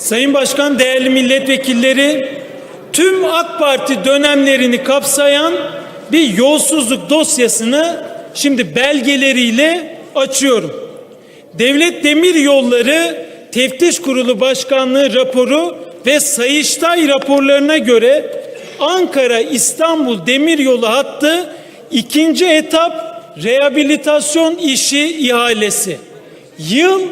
Sayın Başkan, değerli milletvekilleri, tüm AK Parti dönemlerini kapsayan bir yolsuzluk dosyasını şimdi belgeleriyle açıyorum. Devlet Demir Yolları Teftiş Kurulu Başkanlığı raporu ve Sayıştay raporlarına göre Ankara İstanbul Demiryolu hattı ikinci etap rehabilitasyon işi ihalesi. Yıl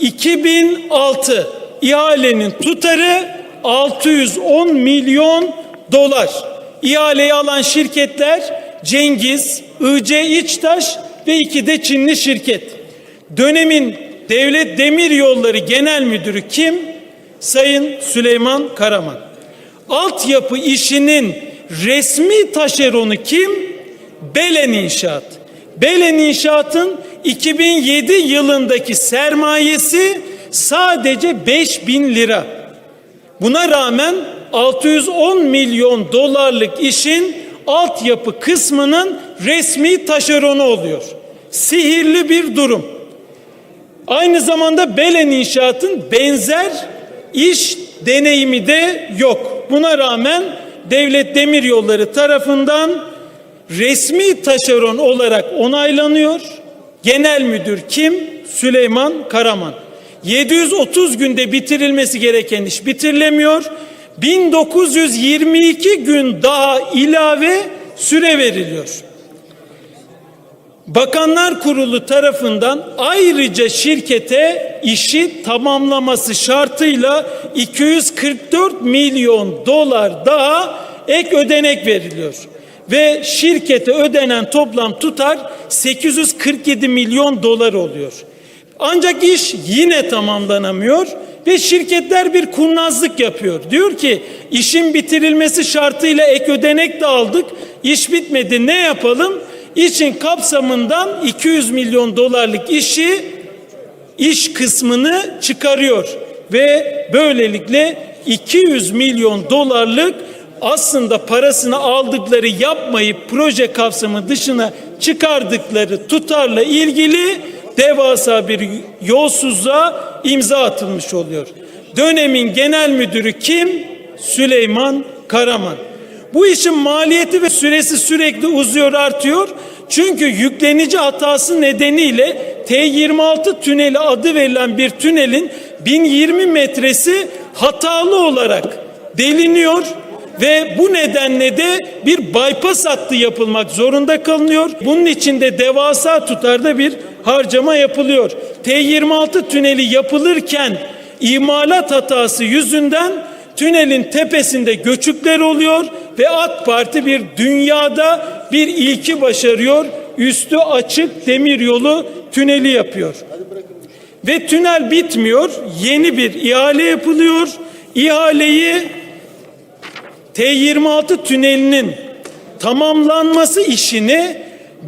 2006 ihalenin tutarı 610 milyon dolar. İhaleyi alan şirketler Cengiz, IC İçtaş ve iki de Çinli şirket. Dönemin Devlet Demir Yolları Genel Müdürü kim? Sayın Süleyman Karaman. Altyapı işinin resmi taşeronu kim? Belen İnşaat. Belen İnşaat'ın 2007 yılındaki sermayesi sadece 5 bin lira. Buna rağmen 610 milyon dolarlık işin altyapı kısmının resmi taşeronu oluyor. Sihirli bir durum. Aynı zamanda Belen İnşaat'ın benzer iş deneyimi de yok. Buna rağmen Devlet Demiryolları tarafından resmi taşeron olarak onaylanıyor. Genel müdür kim? Süleyman Karaman. 730 günde bitirilmesi gereken iş bitirilemiyor. 1922 gün daha ilave süre veriliyor. Bakanlar Kurulu tarafından ayrıca şirkete işi tamamlaması şartıyla 244 milyon dolar daha ek ödenek veriliyor. Ve şirkete ödenen toplam tutar 847 milyon dolar oluyor. Ancak iş yine tamamlanamıyor ve şirketler bir kurnazlık yapıyor. Diyor ki işin bitirilmesi şartıyla ek ödenek de aldık. İş bitmedi ne yapalım? İşin kapsamından 200 milyon dolarlık işi iş kısmını çıkarıyor ve böylelikle 200 milyon dolarlık aslında parasını aldıkları yapmayıp proje kapsamı dışına çıkardıkları tutarla ilgili devasa bir yolsuzluğa imza atılmış oluyor. Dönemin genel müdürü kim? Süleyman Karaman. Bu işin maliyeti ve süresi sürekli uzuyor artıyor. Çünkü yüklenici hatası nedeniyle T26 tüneli adı verilen bir tünelin 1020 metresi hatalı olarak deliniyor ve bu nedenle de bir bypass hattı yapılmak zorunda kalınıyor. Bunun için de devasa tutarda bir harcama yapılıyor. T26 tüneli yapılırken imalat hatası yüzünden tünelin tepesinde göçükler oluyor ve AK Parti bir dünyada bir ilki başarıyor. Üstü açık demir yolu tüneli yapıyor. Ve tünel bitmiyor. Yeni bir ihale yapılıyor. İhaleyi T26 tünelinin tamamlanması işini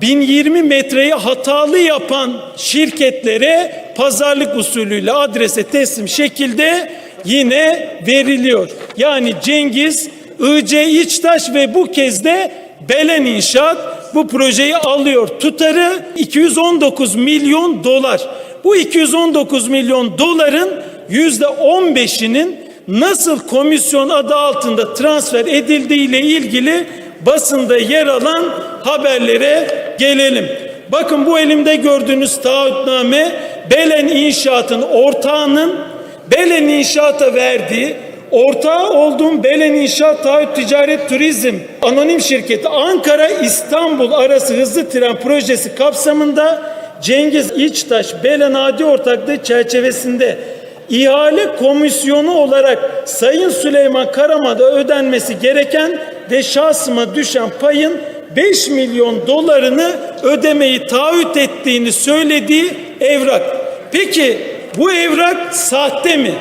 1020 metreyi hatalı yapan şirketlere pazarlık usulüyle adrese teslim şekilde yine veriliyor. Yani Cengiz, IC İçtaş ve bu kez de Belen İnşaat bu projeyi alıyor. Tutarı 219 milyon dolar. Bu 219 milyon doların yüzde 15'inin nasıl komisyon adı altında transfer edildiği ile ilgili basında yer alan haberlere gelelim. Bakın bu elimde gördüğünüz taahhütname Belen İnşaat'ın ortağının Belen İnşaat'a verdiği ortağı olduğum Belen İnşaat Taahhüt Ticaret Turizm Anonim Şirketi Ankara İstanbul arası hızlı tren projesi kapsamında Cengiz İçtaş Belen Adi ortaklığı çerçevesinde ihale komisyonu olarak Sayın Süleyman Karaman'a ödenmesi gereken ve şahsıma düşen payın 5 milyon dolarını ödemeyi taahhüt ettiğini söylediği evrak. Peki bu evrak sahte mi?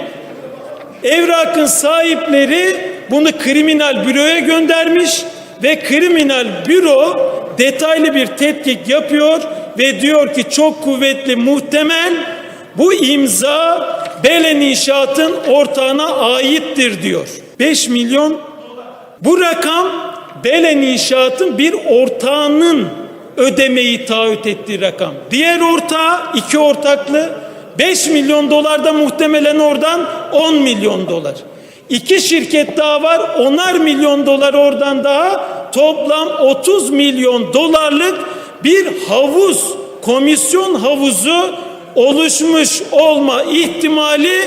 Evrakın sahipleri bunu kriminal büroya göndermiş ve kriminal büro detaylı bir tetkik yapıyor ve diyor ki çok kuvvetli muhtemel bu imza Belen İnşaat'ın ortağına aittir diyor. 5 milyon bu rakam Belen İnşaat'ın bir ortağının ödemeyi taahhüt ettiği rakam. Diğer ortağı iki ortaklı 5 milyon dolar da muhtemelen oradan 10 milyon dolar. İki şirket daha var. Onar milyon dolar oradan daha. Toplam 30 milyon dolarlık bir havuz, komisyon havuzu oluşmuş olma ihtimali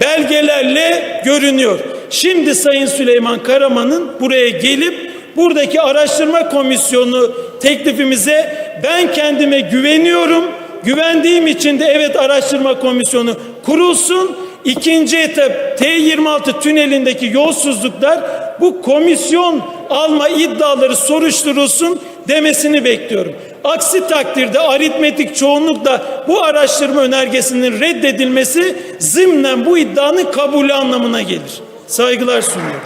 belgelerle görünüyor. Şimdi Sayın Süleyman Karaman'ın buraya gelip buradaki araştırma komisyonu teklifimize ben kendime güveniyorum. Güvendiğim için de evet araştırma komisyonu kurulsun. İkinci etap T26 tünelindeki yolsuzluklar bu komisyon alma iddiaları soruşturulsun demesini bekliyorum. Aksi takdirde aritmetik çoğunlukla bu araştırma önergesinin reddedilmesi zımnen bu iddianın kabulü anlamına gelir. Saygılar sunuyorum.